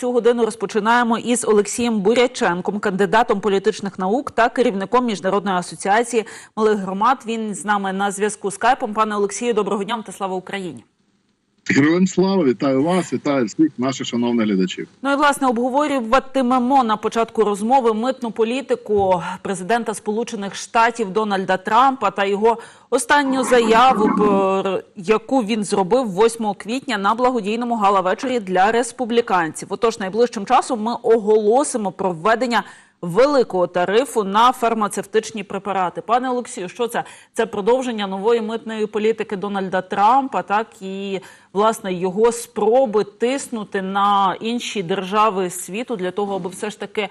Цю годину розпочинаємо із Олексієм Буряченком, кандидатом політичних наук та керівником міжнародної асоціації малих громад. Він з нами на зв'язку скайпом. Пане Олексію, доброго дня та слава Україні. Героям слава, вітаю вас, вітаю всіх наших шановних глядачів. Ну і власне обговорюватимемо на початку розмови митну політику президента Сполучених Штатів Дональда Трампа та його останню заяву, про яку він зробив 8 квітня на благодійному гала-вечорі для республіканців. Отож, найближчим часом ми оголосимо про введення великого тарифу на фармацевтичні препарати. Пане Олексію, що це? Це продовження нової митної політики Дональда Трампа, так і власне його спроби тиснути на інші держави світу для того, аби все ж таки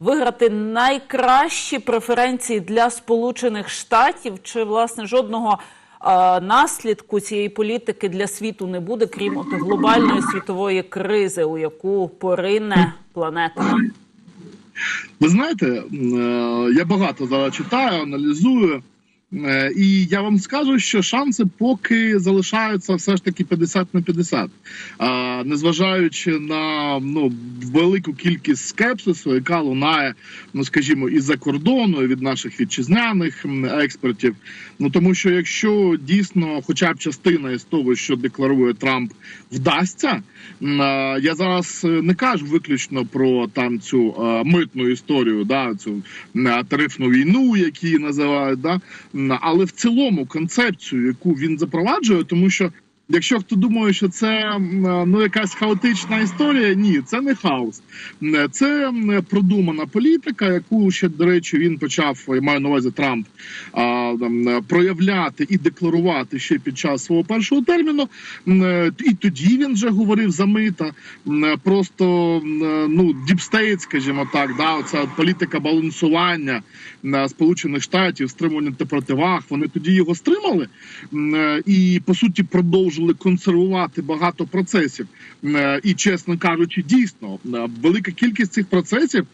виграти найкращі преференції для Сполучених Штатів, чи власне жодного. е, Наслідку цієї політики для світу не буде, крім от глобальної світової кризи, у яку порине планета. Ви знаєте, е, я багато зараз читаю, аналізую, і я вам скажу, що шанси поки залишаються все ж таки 50 на 50. А, Незважаючи на ну, велику кількість скепсису, яка лунає, ну скажімо, із-за кордону і від наших вітчизняних експертів. Ну тому що якщо дійсно, хоча б частина із того, що декларує Трамп, вдасться. Я зараз е, не кажу виключно про там цю е, митну історію, да, цю е, тарифну війну, які називають, да, але в цілому концепцію, яку він запроваджує, тому що. Якщо хто думає, що це е, ну якась хаотична історія, ні, це не хаос. Це м, продумана політика, яку ще до речі він почав я маю на увазі Трамп а, е, проявляти і декларувати ще під час свого першого терміну. Е, І тоді він вже говорив за мита. Е, Просто е, ну діпстейт, скажімо так, да, оця політика балансування на Сполучених Штатів, стримування та противаг. Вони тоді його стримали е, і по суті продовжили консервувати багато процесів. Е, І чесно кажучи, дійсно е, велика кількість цих процесів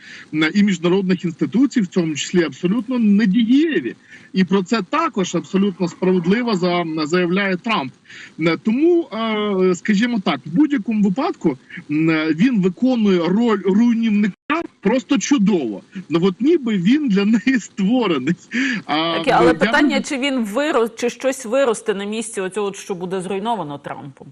і міжнародних інституцій, в цьому числі абсолютно недієві. І про це також абсолютно справедливо за- заявляє Трамп. Е, Тому, е, скажімо так, в будь-якому випадку е, він виконує роль руйнівника просто чудово. Ну от ніби він для неї створений. А, Таке, але я питання, чи він вирос, чи щось виросте на місці оцього, що буде зруйновано Трампом?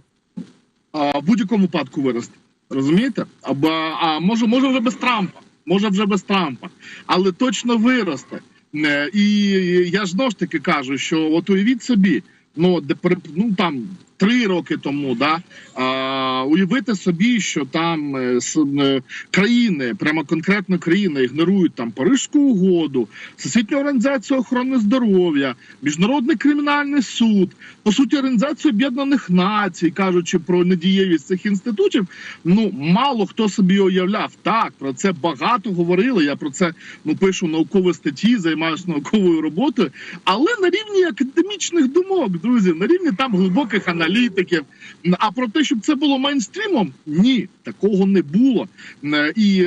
а, в будь-якому випадку виросте. Розумієте? Або а може, може вже без Трампа, може вже без Трампа, але точно виросте. Е, І я ж знову ж таки кажу, що от уявіть собі, ну де ну там три роки тому, да а, уявити собі, що там е, е, країни, прямо конкретно країни, ігнорують там Парижську угоду, Всесвітню організацію охорони здоров'я, міжнародний кримінальний суд, по суті, організацію Об'єднаних Націй, кажучи про недієвість цих інститутів. Ну мало хто собі уявляв. Так про це багато говорили. Я про це ну пишу наукові статті, займаюся науковою роботою, але на рівні академічних думок, друзі, на рівні там глибоких аналітиків. А про те, щоб це було мейнстрімом, ні, такого не було. І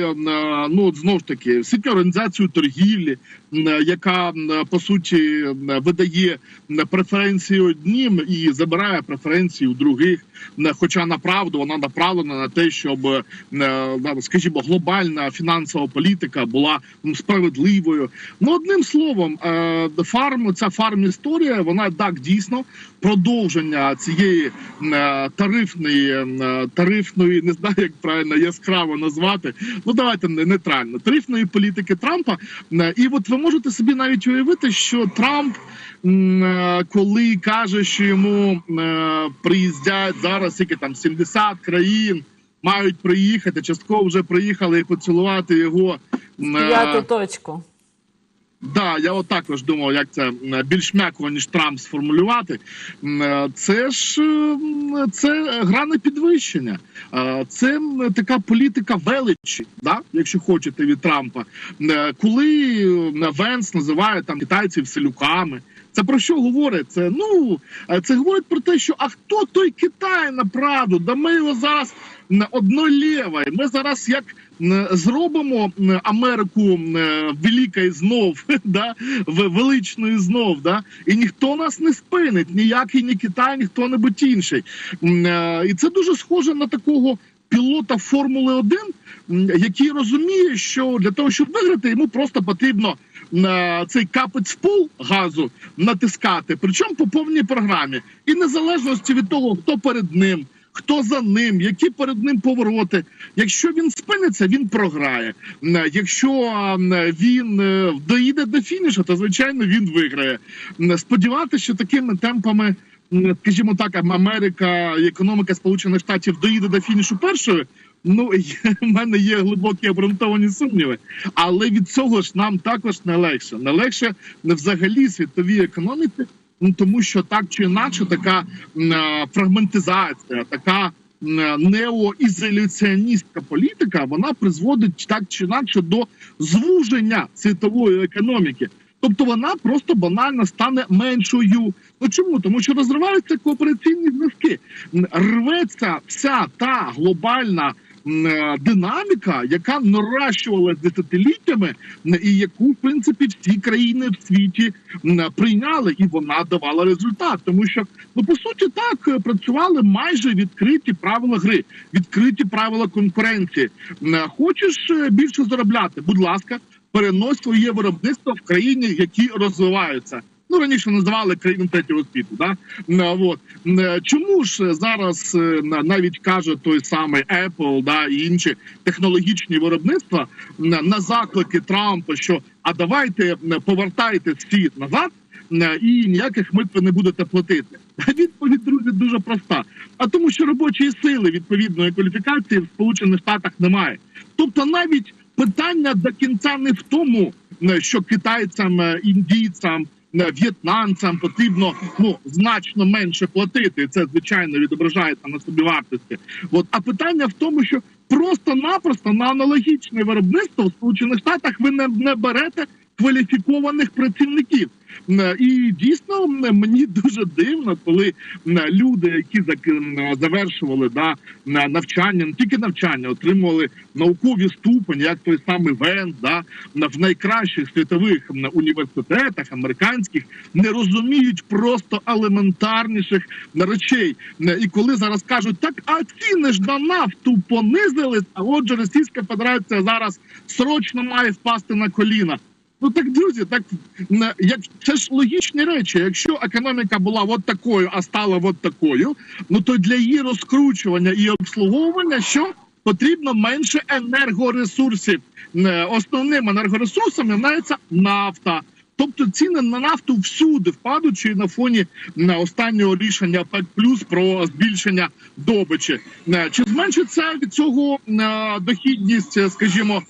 ну от знову ж таки, організацію торгівлі, яка по суті видає преференції однім і забирає преференції у других. Хоча направду вона направлена на те, щоб, е, скажімо, глобальна фінансова політика була справедливою. Ну одним словом, е, фарм, ця фарм історія, вона так дійсно продовження цієї е, тарифної е, тарифної, не знаю, як правильно яскраво назвати. Ну давайте не- нейтрально тарифної політики Трампа. Е, І от ви можете собі навіть уявити, що Трамп, е, коли каже, що йому е, приїздять зараз тільки там 70 країн. Мають приїхати, частково вже приїхали і поцілувати його. е, П'яту точку. Да, я от також думав, як це більш м'яко, ніж Трамп сформулювати. Це ж це гране підвищення. Е, Це така політика величі, да? якщо хочете, від Трампа. Е, Коли Венс називає там китайців селюками. Це про що говорить? Це ну е, це говорить про те, що а хто той Китай направду? Да ми його зараз м, однолєвий. Ми зараз як зробимо Америку м, е, великою знов, да, величною знов, да, і ніхто нас не спинить, ніякий ні Китай, ніхто небудь інший. Е, І це дуже схоже на такого пілота Формули 1, який розуміє, що для того, щоб виграти, йому просто потрібно на цей капець пол газу натискати, причому по повній програмі, і незалежності від того, хто перед ним. Хто за ним, які перед ним повороти? Якщо він спиниться, він програє. Якщо він е, доїде до фінішу, то звичайно він виграє. Сподіватися, що такими темпами, скажімо так, Америка економіка Сполучених Штатів доїде до фінішу першою. Ну в мене є глибокі обґрунтовані сумніви, але від цього ж нам також не легше. Не легше не взагалі світовій економіці, ну тому що так чи інакше, така е, фрагментизація, така е, неоізоляціоністська політика, вона призводить так чи інакше до звуження світової економіки. Тобто вона просто банально стане меншою. Ну чому? Тому що розриваються коопераційні зв'язки, рветься вся та глобальна динаміка, яка наращувалася десятиліттями, і яку в принципі всі країни в світі прийняли, і вона давала результат. Тому що ну по суті так е, працювали майже відкриті правила гри, відкриті правила конкуренції. М, Хочеш е, більше заробляти? Будь ласка, перенось своє виробництво в країні, які розвиваються. Ну раніше називали країну третього світу. Да? М, Вот. Чому ж зараз е, навіть каже той самий Apple, да і інші технологічні виробництва на заклики Трампа, що а давайте повертайте світ назад. І ніяких мит ви не будете платити. Відповідь друзі дуже проста. А тому, що робочої сили відповідної кваліфікації в Сполучених Штатах немає. Тобто, навіть питання до кінця не в тому, е, що китайцям, е, індійцям, е, в'єтнамцям потрібно ну значно менше платити. Це звичайно відображається на собівартості. От а питання в тому, що просто-напросто на аналогічне виробництво в Сполучених Штатах ви не, не берете кваліфікованих працівників. М, І дійсно мені дуже дивно, коли люди, які завершували да на- навчання, не тільки навчання, отримували наукові ступені, як той самий Вен, да в найкращих світових університетах американських, не розуміють просто елементарніших речей. І коли зараз кажуть, так а ціни ж на нафту понизились, а отже, Російська Федерація зараз срочно має впасти на коліна. Ну так, друзі, так як це ж логічні речі. Якщо економіка була от такою, а стала от такою, ну то для її розкручування і обслуговування що потрібно менше енергоресурсів. Е, Основним енергоресурсом є нафта. Тобто ціни на нафту всюди впадуть чи на фоні на останнього рішення ОПЕК плюс про збільшення добичі. Е, Чи зменшиться від цього е, дохідність, е, скажімо,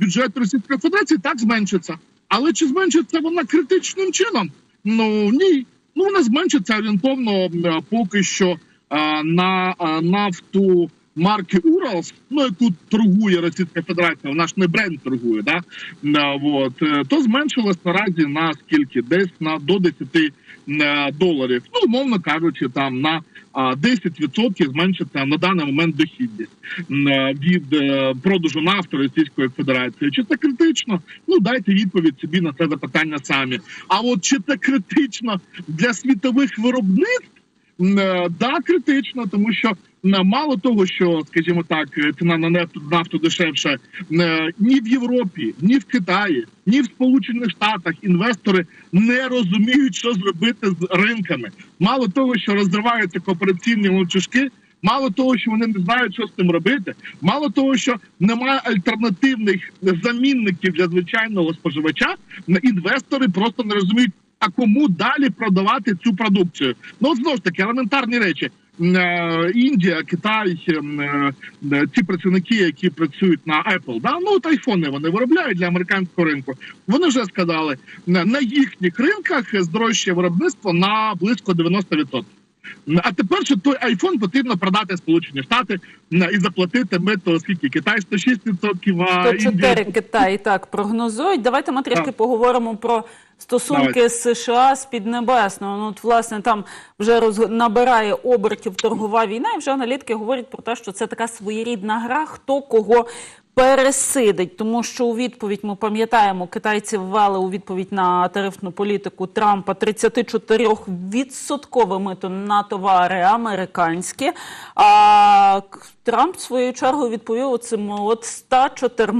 бюджет Російської Федерації так зменшиться. Але чи зменшиться вона критичним чином? Ну ні. Ну вона зменшиться орієнтовно поки що на нафту марки Уралс, ну яку торгує Російська Федерація, вона ж не бренд торгує, да? Вот, е, то зменшилось наразі на скільки? Десь на до 10 е, доларів. Ну, умовно кажучи, там на а, 10% зменшиться на даний момент дохідність е, від е, продажу нафти Російської Федерації. Чи це критично? Ну дайте відповідь собі на це запитання самі. А от чи це критично для світових виробництв? Е, Да, критично, тому що м, мало того, що, скажімо так, е, ціна на нафту, нафту дешевше ні в Європі, ні в Китаї, ні в Сполучених Штатах інвестори не розуміють, що зробити з ринками. Мало того, що розриваються коопераційні ланцюжки, Мало того, що вони не знають, що з цим робити. Мало того, що немає альтернативних замінників для звичайного споживача, інвестори просто не розуміють, а кому далі продавати цю продукцію. Ну знову ж таки елементарні речі. Е, Індія, Китай, е, е, ці працівники, які працюють на Apple, да ну от айфони вони виробляють для американського ринку. Вони вже сказали на їхніх ринках здорожчає виробництво на близько 90%. А тепер що той айфон потрібно продати Сполучені Штати і заплатити мито скільки Китай 106%, а Індія Китай так прогнозують. Давайте ми трішки Так. поговоримо про стосунки з США з Піднебесного. Ну, от, власне, там вже роз... набирає обертів торгова війна, і вже аналітики говорять про те, що це така своєрідна гра, хто кого пересидить, тому що у відповідь ми пам'ятаємо, китайці ввели у відповідь на тарифну політику Трампа 34% мито на товари американські. А Трамп своєю чергою відповів оцим от 104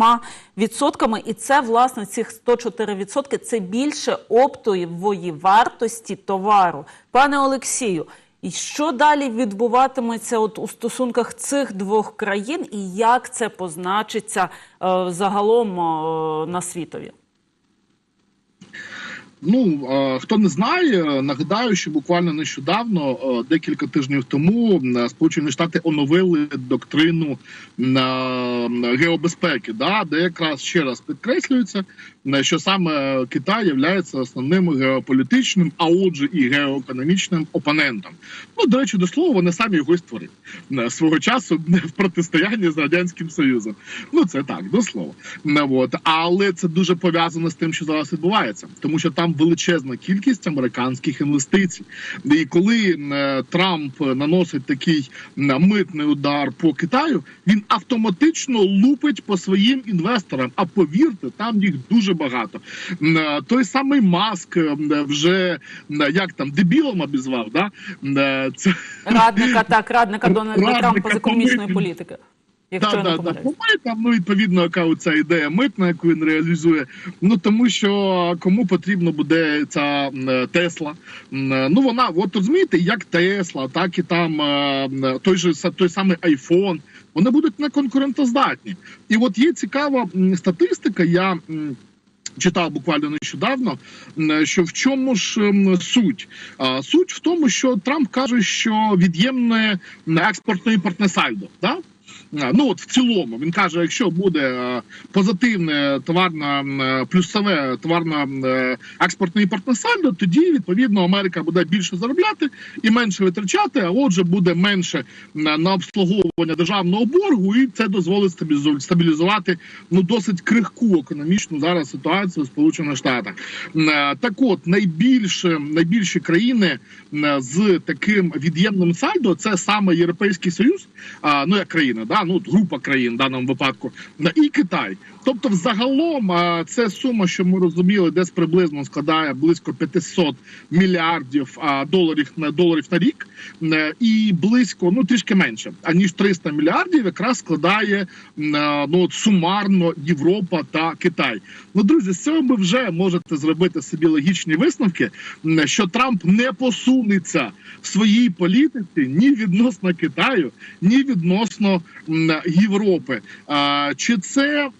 відсотками, і це власне цих 104 відсотки це більше оптової вартості товару. Пане Олексію. І що далі відбуватиметься от у стосунках цих двох країн, і як це позначиться е, загалом е, на світові? Ну е, хто не знає, нагадаю, що буквально нещодавно, е, декілька тижнів тому, е, Сполучені Штати оновили доктрину е, геобезпеки, да, де якраз ще раз підкреслюється, е, що саме Китай є основним геополітичним, а отже, і геоекономічним опонентом. Ну до речі, до слова, вони самі його й створили е, свого часу в протистоянні з радянським союзом. Ну це так, до слова. Не, от. Але це дуже пов'язано з тим, що зараз відбувається, тому що там величезна кількість американських інвестицій. І коли е, Трамп наносить такий е, митний удар по Китаю, він автоматично лупить по своїм інвесторам. А повірте, там їх дуже багато. Е, Той самий Маск е, вже е, як там дебілом обізвав, да? Це Радника так, радника Дональда Радника Трампа з економічної політики. Якщо да, не да, да. помиляюсь. Там, ну відповідно, яка оця ідея митна, яку він реалізує. Ну тому що кому потрібно буде ця Тесла. Ну вона, от розумієте, як Тесла, так і там той же той самий Айфон. Вони будуть неконкурентоздатні. І от є цікава статистика. Я читав буквально нещодавно, що в чому ж суть? Суть в тому, що Трамп каже, що від'ємне експортно-імпортне сальдо. Да? Ну от в цілому він каже: якщо буде е, позитивне товарне е, плюсове товарне е, експортне імпортне сальдо, тоді відповідно Америка буде більше заробляти і менше витрачати. А отже, буде менше на, обслуговування державного боргу, і це дозволить стабілізу- стабілізувати ну досить крихку економічну зараз ситуацію в Сполучених Штатах. Так, от найбільше найбільші країни з таким від'ємним сальдо це саме Європейський Союз, ну як країна, да ну от група країн в даному випадку, і Китай. Тобто, взагалом, е, це сума, що ми розуміли, десь приблизно складає близько 500 мільярдів доларів на доларів на рік, Е, і близько ну трішки менше аніж 300 мільярдів, якраз складає е, ну сумарно Європа та Китай. Ну, друзі, з цього ви вже можете зробити собі логічні висновки, що Трамп не посунеться в своїй політиці ні відносно Китаю, ні відносно Європи. Чи це е,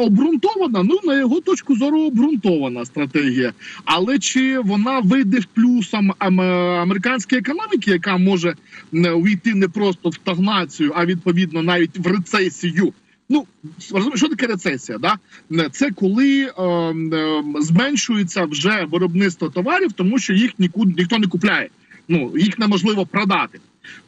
обґрунтована? Ну на його точку зору обґрунтована стратегія. Але чи вона вийде в плюсом ам- американської економіки, яка може м, увійти не просто в стагнацію, а відповідно навіть в рецесію? Ну що таке рецесія? Да? Це коли е, е, зменшується вже виробництво товарів, тому що їх ніку- ніхто не купляє. Ну їх неможливо продати.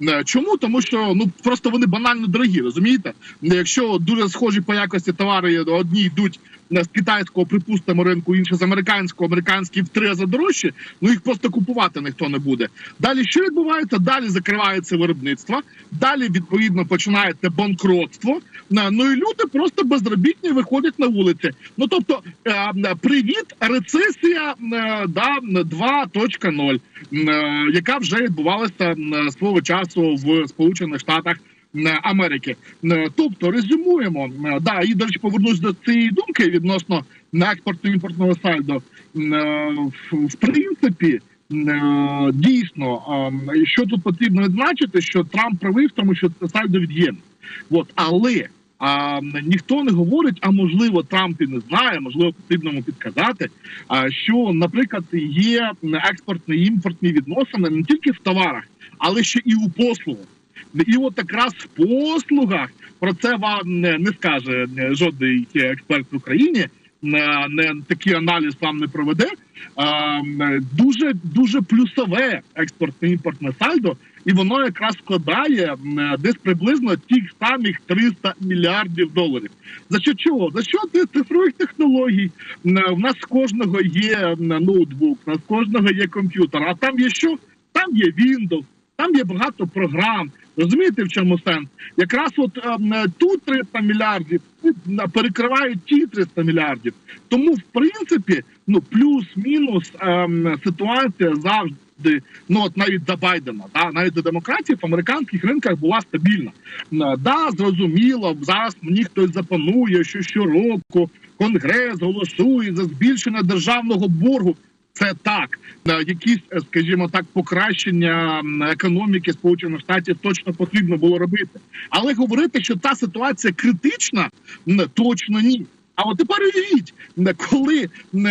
Е, Чому? Тому що ну просто вони банально дорогі, розумієте? Якщо дуже схожі по якості товари одні йдуть з китайського, припустимо, ринку, інші з американського, американські в три рази дорожчі, ну їх просто купувати ніхто не буде. Далі що відбувається? Далі закривається виробництво, далі відповідно починається банкротство. Е, Ну і люди просто безробітні виходять на вулиці. Ну тобто, е, е, привіт, рецесія е, да 2.0, е, яка вже відбувалася е, свого часу в Сполучених Штатах. Е, Америки, Е, тобто резюмуємо, Е, да, і до речі, повернусь до цієї думки відносно експортно-імпортного сальдо. Е, в- В принципі, дійсно, що тут потрібно відзначити, що Трамп правий в тому, що це сальдо від'ємне. От, але а, ніхто не говорить, а можливо, Трамп і не знає, можливо, потрібно йому підказати. А що, наприклад, є експортні імпортні відносини не тільки в товарах, але ще і у послугах. І от якраз в послугах про це вам не, не скаже е, жодний експерт в Україні. Не, не такий аналіз вам не проведе. А, дуже дуже плюсове експортне імпортне сальдо, і воно якраз складає десь приблизно тих самих 300 мільярдів доларів. За що чого? За що цифрових технологій? У нас кожного є ноутбук, у нас кожного є комп'ютер. А там є що? Там є Windows, там є багато програм. Розумієте, в чому сенс? Якраз от ем, е, тут 300 мільярдів е, перекривають ті 300 мільярдів. Тому, в принципі, ну плюс-мінус ем, ситуація завжди. Ну от навіть до Байдена, да, навіть до демократії в американських ринках була стабільна. Е, Да, зрозуміло, зараз мені хтось запанує, що щороку конгрес голосує за збільшення державного боргу. Це так, Е, якісь, е, скажімо так, покращення економіки Сполучених Штатів точно потрібно було робити. Але говорити, що та ситуація критична, точно ні. А от тепер уявіть, коли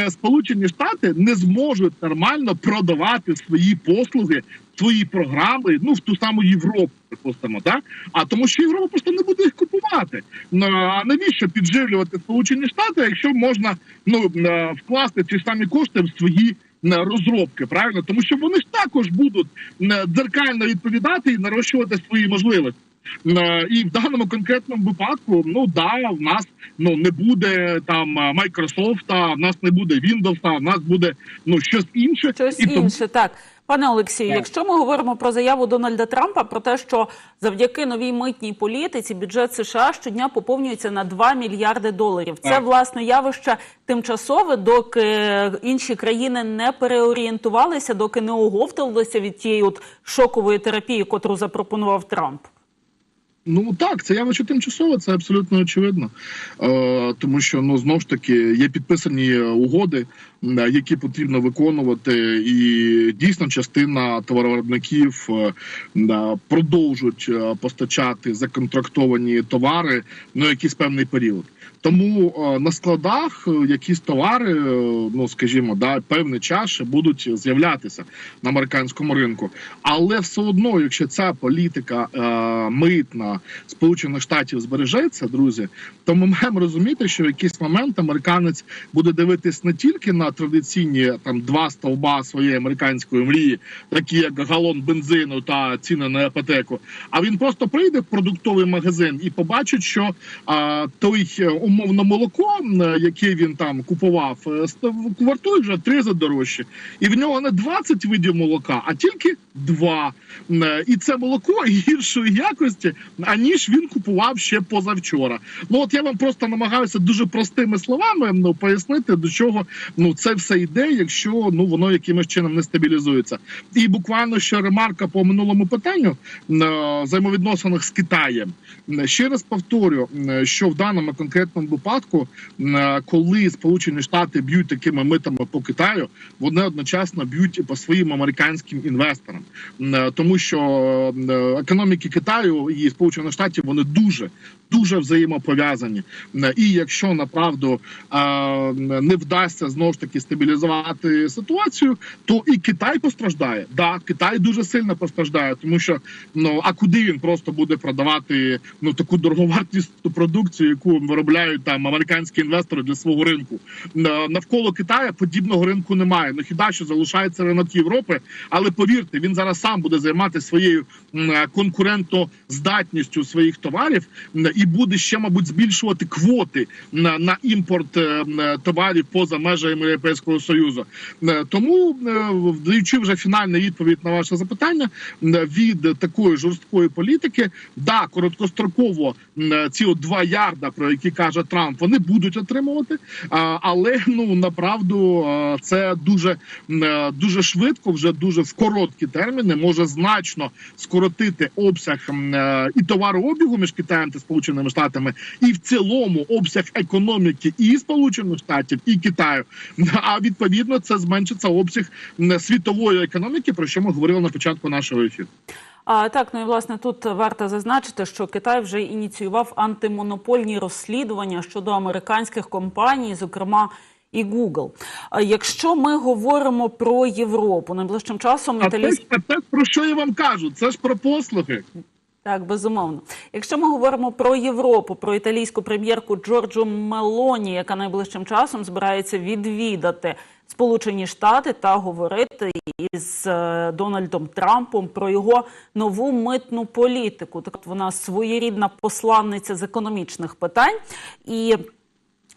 Сполучені Штати не зможуть нормально продавати свої послуги, свої програми, ну в ту саму Європу, припустимо, так? А тому, що Європа просто не буде їх купувати. А навіщо підживлювати Сполучені Штати, якщо можна ну е, вкласти ці самі кошти в свої е, розробки, правильно? Тому що вони ж також будуть е, дзеркально відповідати і нарощувати свої можливості. Е, І в даному конкретному випадку, ну да, в нас ну не буде там е, Microsoft, в нас не буде Windows, в нас буде ну щось інше. Щось і тому- інше, так. Пане Олексію, якщо ми говоримо про заяву Дональда Трампа про те, що завдяки новій митній політиці бюджет США щодня поповнюється на 2 мільярди доларів. Це власне явище тимчасове, доки інші країни не переорієнтувалися, доки не оговталися від тієї от шокової терапії, котру запропонував Трамп. Ну так, це явище тимчасове, це абсолютно очевидно. Е, тому що ну знов ж таки є підписані угоди, які потрібно виконувати, і дійсно частина товаровиробників е, продовжують е, постачати законтрактовані товари ну якийсь певний період. Тому е, на складах е, якісь товари, е, ну скажімо, да, певний час ще будуть з'являтися на американському ринку. Але все одно, якщо ця політика е, митна Сполучених Штатів збережеться, друзі, то ми маємо розуміти, що в якийсь момент американець буде дивитись не тільки на традиційні там два стовба своєї американської мрії, такі як галон бензину та ціни на іпотеку. А він просто прийде в продуктовий магазин і побачить, що а, той е, умовно молоко, яке він там купував, е, ст- вартує вже три рази дорожче, і в нього не 20 видів молока, а тільки два. Е, І це молоко гіршої якості, аніж він купував ще позавчора. Ну от я вам просто намагаюся дуже простими словами ну, пояснити, до чого ну це все йде, якщо ну воно якимось чином не стабілізується. І буквально ще ремарка по минулому питанню на взаємовідносинах з Китаєм. Ще раз повторю, що в даному конкретному випадку, коли Сполучені Штати б'ють такими митами по Китаю, вони одночасно б'ють по своїм американським інвесторам, тому що економіки Китаю і Сполучених Штатів вони дуже дуже взаємопов'язані. І якщо направду е, не вдасться знову ж таки стабілізувати ситуацію, то і Китай постраждає. Да, Китай дуже сильно постраждає, тому що ну а куди він просто буде продавати ну таку дороговартісну продукцію, яку виробляють там американські інвестори для свого ринку. Навколо Китаю подібного ринку немає. Ну хіба що залишається ринок Європи, але повірте, він зараз сам буде займатися своєю конкурентоздатністю своїх товарів і буде ще, мабуть, збільшувати квоти на, імпорт е, товарів поза межами Європейського союзу. Е, Тому, е, даючи вже фінальну відповідь на ваше запитання, від такої жорсткої політики, да, короткостроково ці от 2 ярда, про які каже Трамп, вони будуть отримувати. Але ну направду це дуже е, дуже швидко, вже дуже в короткі терміни може значно скоротити обсяг е, і товарообігу між Китаєм та Сполученими Штатами, і в цілому обсяг економіки і Сполучених Штатів, і Китаю. А відповідно це зменшиться обсяг світової економіки, про що ми говорили на початку нашого ефіру. А так, ну і власне тут варто зазначити, що Китай вже ініціював антимонопольні розслідування щодо американських компаній, зокрема і Google. А якщо ми говоримо про Європу, найближчим часом А це, а це про що я вам кажу? Це ж про послуги. Так, безумовно. Якщо ми говоримо про Європу, про італійську прем'єрку Джорджу Мелоні, яка найближчим часом збирається відвідати Сполучені Штати та говорити із е, Дональдом Трампом про його нову митну політику. Так от вона своєрідна посланниця з економічних питань і.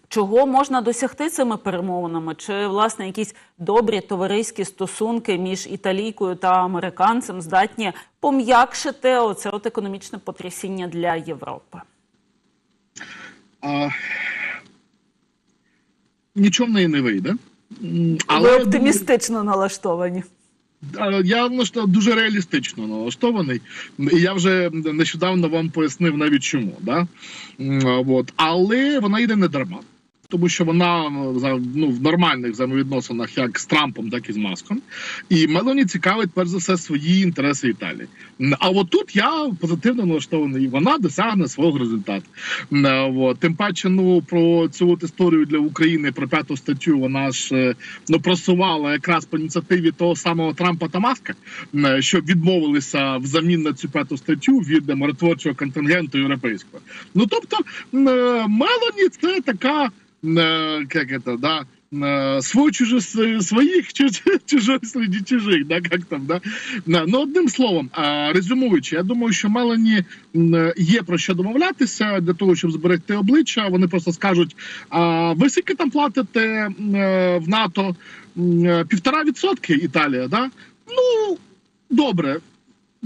Чого можна досягти цими перемовинами? Чи власне якісь добрі товариські стосунки між італійкою та американцем здатні пом'якшити оце от економічне потрясіння для Європи? А, нічого в неї не вийде. Ви Але я оптимістично налаштовані. Я ну, що, дуже реалістично налаштований, і я вже нещодавно вам пояснив навіть чому. Да? От. Але вона йде не дарма. Тому що вона за- ну, в нормальних взаємовідносинах як з Трампом, так і з Маском. І Мелоні цікавить перш за все свої інтереси Італії. А от тут я позитивно налаштований. Вона досягне свого результату. От. Тим паче, ну про цю от історію для України про п'яту статтю вона ж е, ну просувала якраз по ініціативі того самого Трампа та Маска, щоб відмовилися взамін на цю п'яту статтю від е, миротворчого контингенту європейського. Ну тобто, м, е, це така, як це, да. Свой чуже с- своїх, чуж- чужой среди чужих, да, як там, да? Ну, одним словом, резюмуючи, я думаю, що Мелані є про що домовлятися для того, щоб зберегти обличчя. Вони просто скажуть: а ви скільки там платите е, в НАТО? Е, Півтора відсотки Італія, да? Ну добре.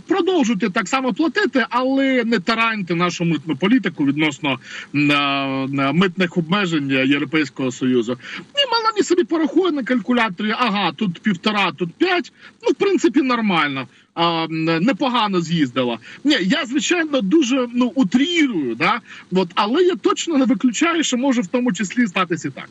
Продовжуйте так само платити, але не тараньте нашу митну політику відносно на, на митних обмежень Європейського союзу. І Мелані собі порахує на калькуляторі. Ага, тут півтора, тут п'ять. Ну, в принципі, нормально. А, непогано з'їздила. Ні, я звичайно дуже ну утрірую, да? От, але я точно не виключаю, що може в тому числі статися так.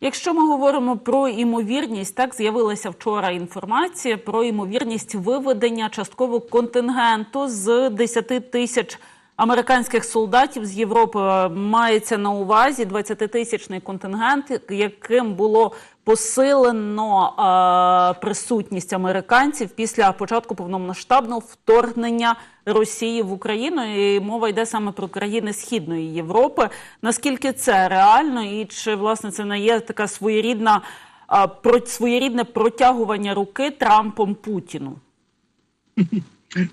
Якщо ми говоримо про імовірність, так з'явилася вчора інформація про імовірність виведення часткового контингенту з 10 тисяч американських солдатів з Європи. Мається на увазі 20-тисячний контингент, яким було посилено е, присутність американців після початку повномасштабного вторгнення Росії в Україну. І мова йде саме про країни Східної Європи. Наскільки це реально, і чи власне це не є така своєрідна а, про своєрідне протягування руки Трампом Путіну?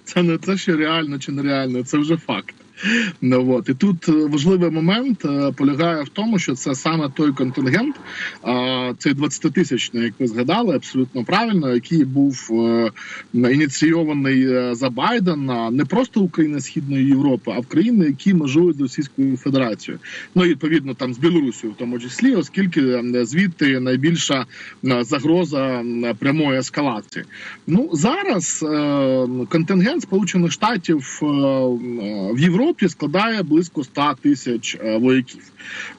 Це не те, що реально чи нереально, це вже факт. Ну, от. І тут е, важливий момент е, полягає в тому, що це саме той контингент, цей 20-тисячний, як ви згадали, абсолютно правильно, який був е, ініційований за Байдена не просто України Східної Європи, а в країни, які межують з Російською Федерацією. Ну і відповідно там з Білорусією, в тому числі, оскільки е, звідти найбільша загроза прямої ескалації. Ну зараз е, контингент Сполучених Штатів в Європі складає близько 100 тисяч е, вояків.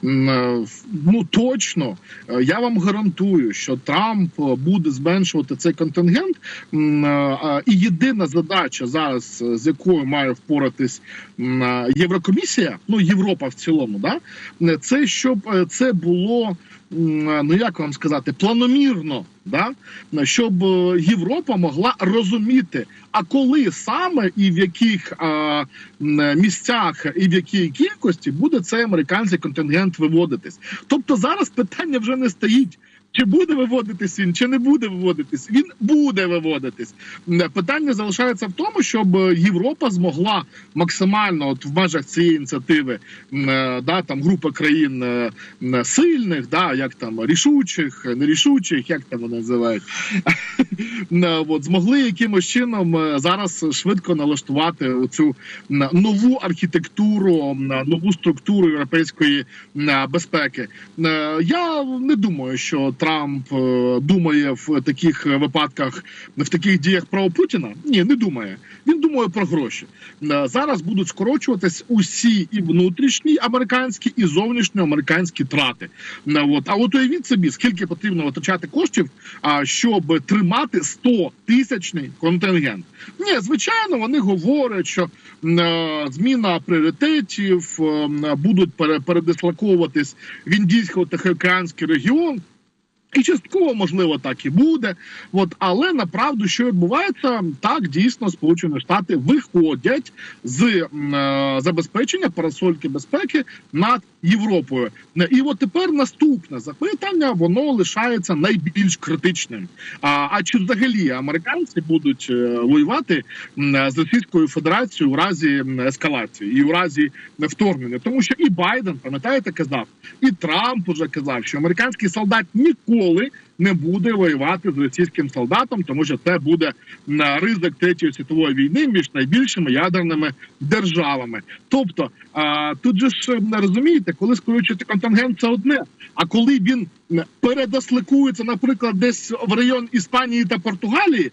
Е, Ну точно е, я вам гарантую, що Трамп буде зменшувати цей контингент. І єдина задача зараз, з якою має впоратись Єврокомісія, ну Європа в цілому, да це щоб це було ну як вам сказати, планомірно, да? щоб е, Європа могла розуміти, а коли саме і в яких а, місцях і в якій кількості буде цей американський контингент виводитись. Тобто зараз питання вже не стоїть. Чи буде виводитись він, чи не буде виводитись? Він буде виводитись. Питання залишається в тому, щоб е, Європа змогла максимально, от в межах цієї ініціативи, е, да там група країн е, сильних, да як там рішучих, нерішучих, як там вони називають, от змогли якимось чином зараз швидко налаштувати цю нову архітектуру, нову структуру європейської безпеки. Я не думаю, що Трамп е, думає в таких випадках, в таких діях про Путіна. Ні, не думає. Він думає про гроші. Е, Зараз будуть скорочуватись усі і внутрішні американські, і зовнішні американські трати. Е, От. А от уявіть собі, скільки потрібно витрачати коштів, щоб тримати 100 тисячний контингент. Ні, звичайно, вони говорять, що зміна пріоритетів е, будуть пере- передислоковуватись в індійсько-тихоокеанський регіон. І частково, можливо, так і буде. От, але направду, що відбувається, так дійсно Сполучені Штати виходять з е, забезпечення парасольки безпеки над Європою. І от тепер наступне запитання воно лишається найбільш критичним. А, а чи взагалі американці будуть е, воювати з Російською Федерацією у разі ескалації і у разі вторгнення? Тому що і Байден, пам'ятаєте, казав, і Трамп уже казав, що американський солдат ніколи moment. Не буде воювати з російським солдатом, тому що це буде м, ризик третьої світової війни між найбільшими ядерними державами. Тобто тут же ж розумієте, коли скорочується контингент, це одне. А коли він м, передосликується, наприклад, десь в район Іспанії та Португалії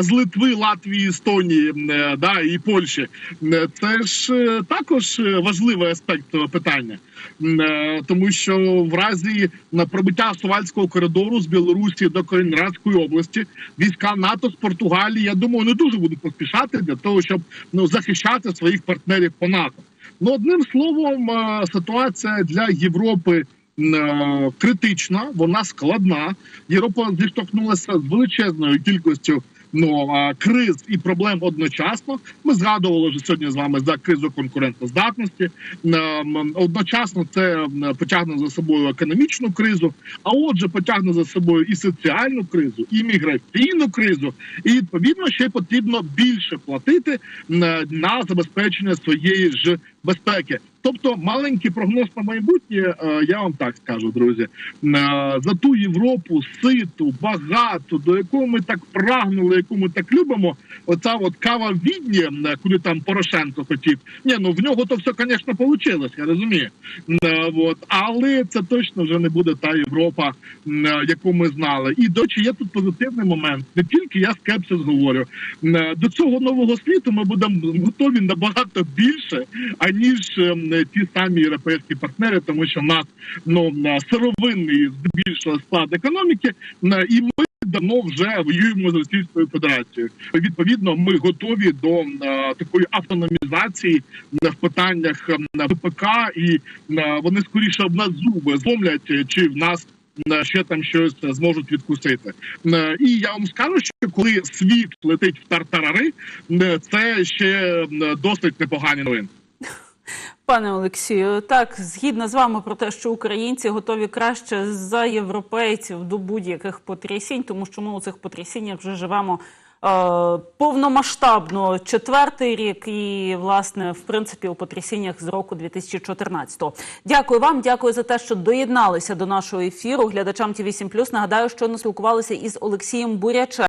з Литви, Латвії, Естонії е, да, і Польщі, це ж е, також е, важливий аспект питання. Е, тому що в разі на пробиття Сувальського коридору з Білорусі до Калінградської області війська НАТО з Португалії, я думаю, не дуже будуть поспішати для того, щоб ну захищати своїх партнерів по НАТО. Ну одним словом, е, ситуація для Європи. е, Критична, вона складна. Європа зіштовхнулася з величезною кількістю ну, криз і проблем одночасно. Ми згадували вже сьогодні з вами за кризу конкурентоздатності. Ем, Одночасно це потягне за собою економічну кризу, а отже, потягне за собою і соціальну кризу, і міграційну кризу. І відповідно ще потрібно більше платити на забезпечення своєї ж безпеки. Тобто маленький прогноз на майбутнє, е, я вам так скажу, друзі, Е, за ту Європу ситу, багату, до якої ми так прагнули, яку ми так любимо. Оця от кава Відні, е, куди там Порошенко хотів. Ні, ну в нього то все, звісно, вийшло, я розумію. От, але це точно вже не буде та Європа, яку ми знали. І до речі, є тут позитивний момент. Не тільки я скепсис говорю. До цього нового світу ми будемо готові набагато більше, аніж ем, ті самі європейські партнери, тому що в нас ну сировинний здебільшого склад економіки, і ми. Давно вже воюємо з Російською Федерацією. Відповідно, ми готові до е, такої автономізації е, в питаннях е, ВПК, і е, вони скоріше в нас зуби зломлять, е, чи в нас е, ще там щось зможуть відкусити. Е, І я вам скажу, що коли світ летить в тартарари, е, це ще е, досить непогані новини. Пане Олексію, так згідна з вами про те, що українці готові краще за європейців до будь-яких потрясінь, тому що ми у цих потрясіннях вже живемо е, повномасштабно четвертий рік, і власне, в принципі, у потрясіннях з року 2014-го. Дякую вам, дякую за те, що доєдналися до нашого ефіру. Глядачам ТВ 7+. Нагадаю, що ми спілкувалися із Олексієм Бурячем.